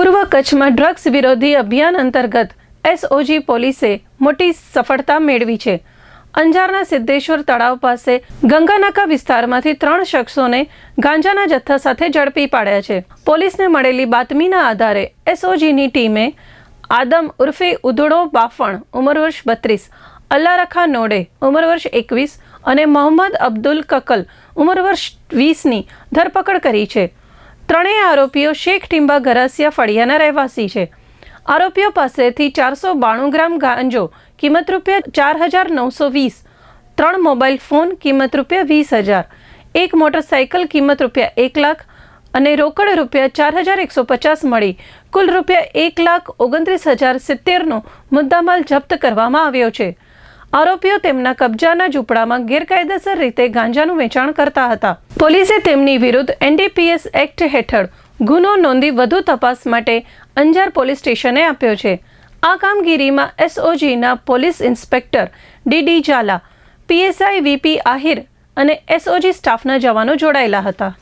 પૂર્વ કચ્છમાં ડ્રગ્સ વિરોધી અભિયાન અંતર્ગત એસઓજી પોલીસે મોટી સફળતા મેળવી છે. અંજારના સિદ્ધેશ્વર તળાવ પાસે ગંગાનાકા વિસ્તારમાંથી ત્રણ શખ્સોને ગાંજાના જથ્થા સાથે ઝડપી પાડ્યા છે. પોલીસને મળેલી બાતમીના આધારે એસઓજીની ટીમે આદમ ઉર્ફે ઉધડો બાફણ, ઉંમર વર્ષ બત્રીસ, અલ્લારખા નોડે, ઉંમર વર્ષ એકવીસ અને મોહમ્મદ અબ્દુલ કકલ, ઉંમર વર્ષ વીસની ધરપકડ કરી છે. ત્રણેય આરોપીઓ શેખ ટીંબા ગરાસિયા ફળિયાના રહેવાસી છે. આરોપીઓ પાસેથી ચારસો બાણું ગ્રામ ગાંજો, કિંમત રૂપિયા ચાર હજાર નવસો વીસ, ત્રણ મોબાઈલ ફોન, કિંમત રૂપિયા વીસ હજાર, એક મોટરસાઇકલ કિંમત રૂપિયા એક લાખ અને રોકડ રૂપિયા ચાર હજાર એકસો પચાસ મળી. કુલ રૂપિયા એક લાખ ઓગણત્રીસ હજાર સિત્તેરનો મુદ્દામાલ જપ્ત કરવામાં આવ્યો છે. આરોપીઓ તેમના કબજાના ઝૂંપડામાં ગેરકાયદેસર રીતે ગાંજાનું વેચાણ કરતા હતા. પોલીસે તેમની વિરુદ્ધ એનડીપીએસ એક્ટ હેઠળ ગુનો નોંધી વધુ તપાસ માટે અંજાર પોલીસ સ્ટેશને આપ્યો છે. આ કામગીરીમાં એસઓજીના police inspector DD Zala PSI VP Ahir અને એસઓજી સ્ટાફના જવાનો જોડાયેલા હતા.